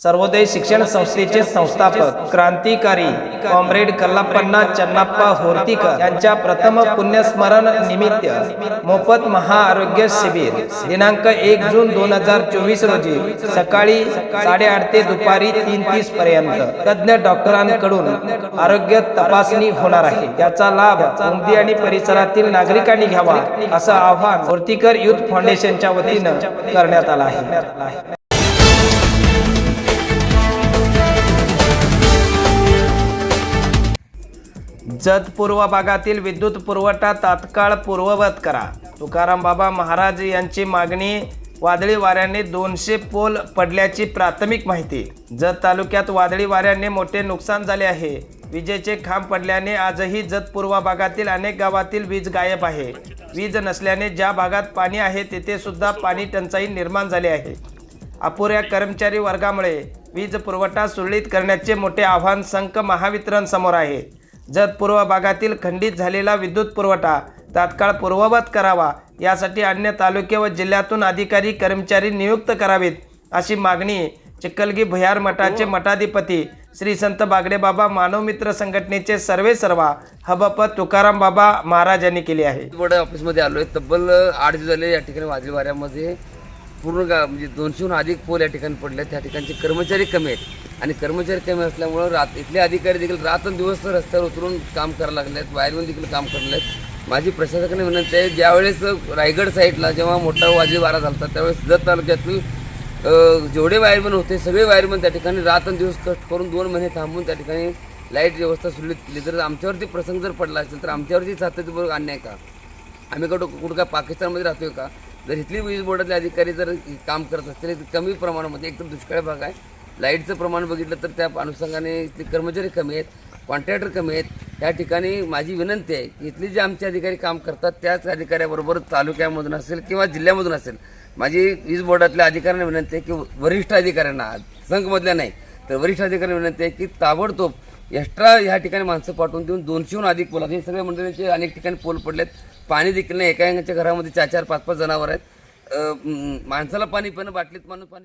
सर्वोदय शिक्षण संस्थेचे संस्थापक क्रांतिकारी कॉम्रेड कल्लापन्ना चन्नाप्पा होर्तीकर यांच्या प्रथम पुण्यस्मरण निमित्त मोफत महाआरोग्य शिबिर दिनांक एक जून दोन हजार चोवीस रोजी सकाळी साडेआठ ते दुपारी तीन तीस पर्यंत तज्ज्ञ डॉक्टरांकडून आरोग्य तपासणी होणार आहे. याचा लाभ मुंबई आणि परिसरातील नागरिकांनी घ्यावा असं आवाहन होर्तीकर युथ फाउंडेशनच्या वतीनं करण्यात आलं आहे. जत पूर्व भागातील विद्युत पुरवठा तात्काळ पूर्ववत करा. तुकाराम बाबा महाराज यांची मागणी वादळी वाऱ्याने दोनशे पोल पडल्याची प्राथमिक माहिती. जत तालुक्यात वादळी वाऱ्याने मोठे नुकसान झाले आहे. विजेचे खांब पडल्याने आजही जत पूर्व भागातील अनेक गावातील वीज गायब आहे. वीज नसल्याने ज्या भागात पाणी आहे तेथे सुद्धा पाणी टंचाई निर्माण झाली आहे. अपुऱ्या कर्मचारी वर्गामुळे वीज पुरवठा सुरळीत करण्याचे मोठे आव्हान संक महावितरण समोर आहे. जत पूर्व भागातील खंडित झालेला विद्युत पुरवठा तात्काळ पूर्ववत करावा यासाठी अन्य तालुके व जिल्ह्यातून अधिकारी कर्मचारी नियुक्त करावेत अशी मागणी चिखलगी भुयार मठाचे मठाधिपती श्री संत बागडेबाबा मानवमित्र संघटनेचे सर्वे सर्वा हबप तुकाराम बाबा महाराज यांनी केली आहे. बोर्ड ऑफिसमध्ये आलो आहे तब्बल आठ दिवस झाले या ठिकाणी वाजली वाऱ्यामध्ये. पूर्ण गा म्हणजे दोनशेहून अधिक पोल या ठिकाणी पडले त्या ठिकाणचे कर्मचारी कमी आहेत. आणि कर्मचारी कमी असल्यामुळं रात इथले अधिकारी देखील रात्रंदिवस रस्त्यावर उतरून काम करायला लागले आहेत बाहेरून देखील काम करायला आहेत माझी प्रशासकाने विनंती आहे ज्यावेळेस रायगड साईडला जेव्हा मोठा वादळी वारा झाला त्यावेळेस जत तालुक्यातील जेवढे वायरमन होते सगळे वायरमन त्या ठिकाणी रात्रंदिवस कष्ट करून दोन महिने थांबून त्या ठिकाणी लाइट व्यवस्था सुरळीत केली. जर आमच्यावरती प्रसंग जर पडला असेल तर आमच्यावरती सातत्यपूर्वक अन्याय का? आम्ही कुठं कुठं काय पाकिस्तानमध्ये राहतोय का? जर इथली वीज बोर्डातले अधिकारी जर काम करत असतील तर कमी प्रमाणामध्ये एकदम दुष्काळ भाग आहे. लाईटचं प्रमाण बघितलं तर त्या अनुषंगाने इथले कर्मचारी कमी आहेत कॉन्ट्रॅक्टर कमी आहेत. त्या ठिकाणी माझी विनंती आहे की इथले जे आमचे अधिकारी काम करतात त्याच अधिकाऱ्याबरोबर तालुक्यामधून असेल किंवा जिल्ह्यामधून असेल माझी वीज बोर्डातल्या अधिकाऱ्यांना विनंती आहे की वरिष्ठ अधिकाऱ्यांना संघमधल्या नाही तर वरिष्ठ अधिकाऱ्यांना विनंती आहे की ताबडतोब एक्स्ट्रा ह्या ठिकाणी माणसं पाठवून देऊन दोनशेहून अधिक पोल हे सगळ्या मंडळींचे अनेक ठिकाणी पोल पडलेत. पाणी देखील नाही. एका एकाच्या घरामध्ये चार चार पाच पाच जनावर आहेत. माणसाला पाणी पण बाटलीत माणूस पाणी